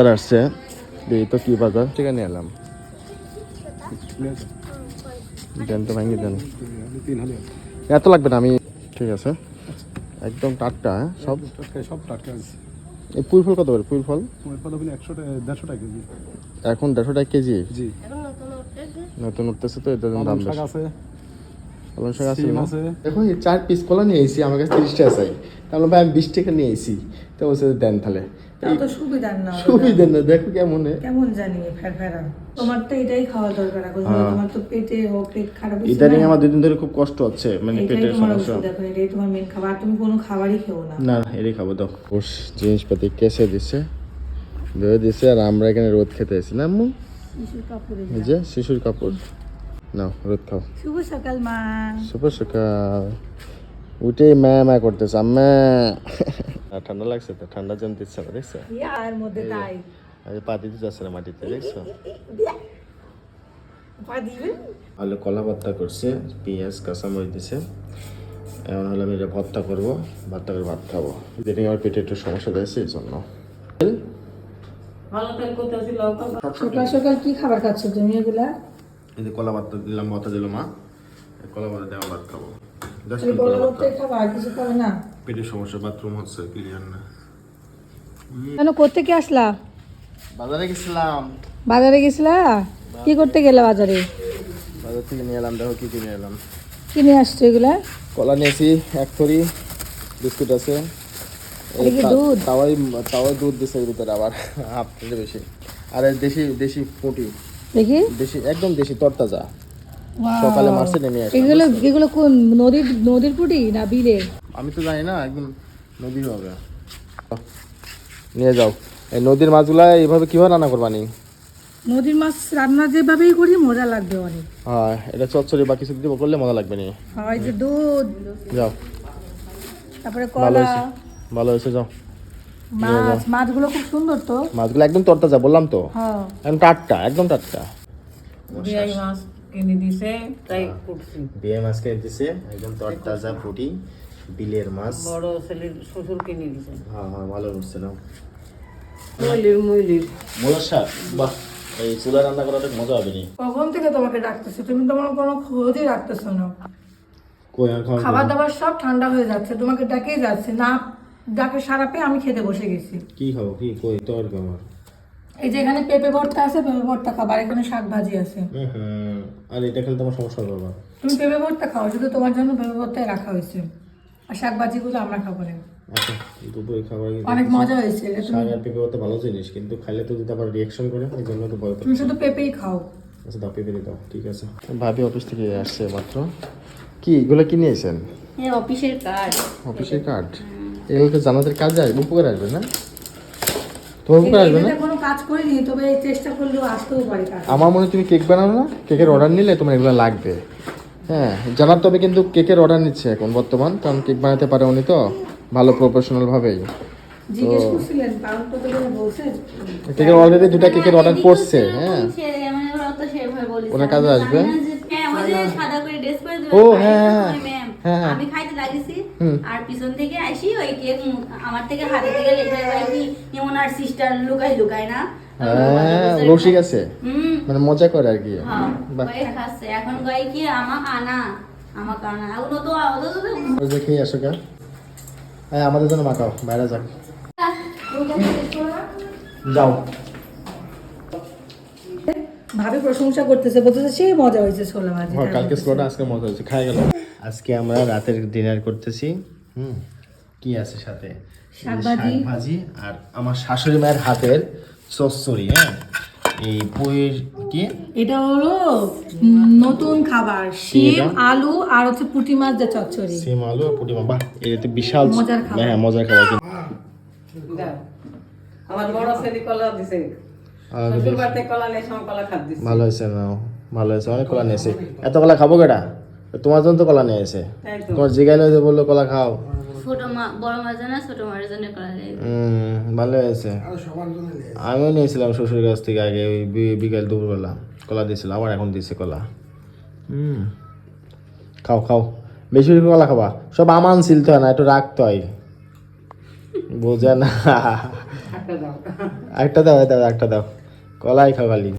বাজার আসছে। এই তো কি বাজার? নিয়ে এলাম। দেন তো ভাঙি দেন। এত লাগবে না আমি ঠিক আছে। একদম টাটকা হ্যাঁ? সব? সব টাটকা আছে। এই পুঁই ফল কত করে? পুঁই ফল? একশো টাকা দেড়শো টাকা কেজি। এখন দেড়শো টাকা কেজি? জি। নতুন উঠতেছে তো এটার দাম বেশি। আছে। পালং শাক আছে আছে। চার পিস কলা নিয়ে এসেছি আমার কাছে তিরিশ টাকা চাই তাহলে ভাই আমি বিশ টাকা নিয়ে এসেছি। তো বলছে দেন তাহলে। সুবিধা না দেখো কেমন কেমন জানি তোমার তো এটাই খাওয়া দরকার এখন তোমার তো পেটে ও পেট খারাপ ইদানিং আমার দুদিন ধরে খুব কষ্ট হচ্ছে মানে পেটের সমস্যা। এখন এটাই তোমার মেন খাবার। তুমি কোনো খাবারই খেও না। না এটাই খাব দাও। ওস জিনিসপাতি কেসে দিছে ধরে দিছে আর আমরা এখানে রোদ খেতে এসেছি না আম্মু? শিশুর কাপড়ে এই যে। শিশুর কাপড়। নাও রোদ খাও। শুভ সকাল মা। শুভ সকাল। উঠে ম্যা ম্যা করতেছে আম্মা। ঠান্ডা লাগছে তো ঠান্ডা জমতে ইচ্ছা করে দেখছ? ইয়ার মধ্যে তাই। আজ পা দিতে যাচ্ছে না মাটিতে দেখছ? পা দিবেন আলু কলা ভর্তা করছে পেঁয়াজ কাঁচামরিচ দিছে। এখন হলে আমি এটা ভর্তা করব ভর্তা করে ভাত খাব। যেটা আমার পেটে একটু সমস্যা দিয়েছে এই জন্য। সকাল সকাল কি খাবার খাচ্ছ তুমি এগুলা? এই যে কলা ভর্তা দিলাম ভর্তা দিল মা। কলা ভর্তা দেওয়া ভাত খাব। পেটের সমস্যা বাথরুম হচ্ছে ক্লিয়ার না। কেন কোথেকে আসলা? বাজারে গেছিলাম। বাজারে গেছিলা? কি করতে গেলে বাজারে? বাজার থেকে নিয়ে এলাম দেখো কি কিনে এলাম। কিনে আসছো এগুলা? কলা নিয়েছি এক থরি বিস্কুট আছে। কি দুধ? তাওয়াই তাওয়াই দুধ দিছে এর ভিতরে আবার হাফ বেশি। আর দেশি দেশি পুঁটি। দেখি। দেশি একদম দেশি তরতাজা। সকালে মার্চে নেমে আসলাম। এগুলো এগুলো কোন নদীর নদীর পুটি না বিলের? আমি তো জানি না একদম নদীর হবে। নিয়ে যাও। এই নদীর মাছগুলা এইভাবে কীভাবে রান্না করবানি নদীর মাছ রান্না যেভাবেই করি মজা লাগবে অনেক। হ্যাঁ এটা চচ্চড়ি বা কিছু দিব করলে মজা লাগবে নি। হয় যে দুধ। যাও। তারপরে ভালো কলা। ভালো হয়েছে যাও। মাছ মাছগুলো খুব সুন্দর তো। মাছগুলো একদম তরতাজা বললাম তো। হ্যাঁ। একদম টাটকা একদম টাটকা। মাছ। কিনে দিছে তাই করছি। বিয়ে মাছ কিনে দিছে একদম তরতাজা পুটি বিলের মাছ। বড় ছেলের শ্বশুর কিনে দিছে। হ্যাঁ হ্যাঁ ভালো করছে না। মইলির মইলির শাক বাহ এই চুলা রান্না করাটা মজা হবে নি। কখন থেকে তোমাকে ডাকতেছি? তুমি তোমার কোনো খোঁজই রাখতেছো না। খাবার দাবার সব ঠান্ডা হয়ে যাচ্ছে তোমাকে ডাকেই যাচ্ছে। না ডাকে সারা পেয়ে আমি খেতে বসে গেছি। কি খাব কি? কই? তোর খাবার এই যে এখানে পেঁপে ভর্তা আছে পেঁপে ভর্তা খাবার এখানে শাক ভাজি আছে। আর এটা খেলে তোমার সমস্যা হবে বাবা তুমি পেঁপে ভর্তা খাও শুধু তোমার জন্য পেঁপে ভর্তাই রাখা হয়েছে। আর শাক ভাজিগুলো আমরা খাব না। আচ্ছা দুপুরে খাবার অনেক মজা হয়েছে শাক আর পেঁপে হতে ভালো জিনিস কিন্তু খাইলে তো যদি আবার রিয়াকশন করে এই জন্য তো ভয় তুমি শুধু পেঁপেই খাও। আচ্ছা দাও পেঁপে দাও ঠিক আছে। ভাবি অফিস থেকে আসছে মাত্র। কি এগুলো কি নিয়েছেন? হ্যাঁ অফিসের কাজ। অফিসের কার্ড এগুলো তো জানাদের কাজে আসবে উপকার আসবে না? না? কোনো কাজ করিনি তবে চেষ্টা করলেও আসতেও পারে কাজ। আমার মনে হয় তুমি কেক বানাও না? কেকের অর্ডার নিলে তোমার এগুলো লাগবে। হ্যাঁ জানার তবে কিন্তু কেকের অর্ডার নিচ্ছে এখন বর্তমান কারণ কেক বানাতে পারে উনি তো ভালো প্রফেশনাল ভাবেই। কেকের অলরেডি দুটা কেকের অর্ডার পড়ছে হ্যাঁ। মানে ওরা তো সেভাবে বলেছে। ওনার কাজে আসবে? না হ্যাঁ, ও, হ্যাঁ, হ্যাঁ। আমি খাইতে লাগিয়েছি আর পিছন থেকে আসি ওই কেক আমার থেকে হাতে থেকে লেখা হয় কি ওনার সিস্টার লুকাই লুকাই না। হ্যাঁ রসিক আছে। মানে মজা করে আর কি। হ্যাঁ এখন গাই কি আমাক আনা তো ওদের তো ওই আসো কা আমাদের জন্য মাখাও বাইরে যাক যাও। ভাবে প্রশংসা করতেছে বলতেছে সেই মজা হয়েছে ছোলা ভাজি হ্যাঁ কালকে স্লোটা আজকে মজা হয়েছে খাই গেল আজকে আমরা রাতের ডিনার করতেছি হুম কি আছে সাথে? শাক ভাজি। আর আমার শাশুড়ি মায়ের হাতের চচ্চড়ি হ্যাঁ? এই পুঁইর কি? এটা হলো নতুন খাবার শিম আলু আর হচ্ছে পুঁটি মাছ দিয়ে চচ্চড়ি। সিম আলু আর পুটি বাহ এটা তো বিশাল মজার খাবার। হ্যাঁ মজার খাবার। আমার বড় ছেলে কলা দিছে। ভালো হয়েছে না ভালো হয়েছে অনেক কলা নিয়েছে। এত কলা খাব কেটা তোমার জন্য তো কলা নিয়ে এসে। তোমার জিগাইলে যে বলল কলা খাও। ভালো হয়েছে। আমিও নিয়েছিলাম শ্বশুরের কাছ থেকে আগে ওই বিকাল দুপুরবেলা। কলা দিয়েছিল আবার এখন দিয়েছে কলা। হুম খাও খাও। বেশি বেশি কলা খাবা। সব আমান ছিলতে হয় না একটু রাখতে হয়। বোঝে না। একটা দাও একটা দাও একটা দাও। কলাই খালি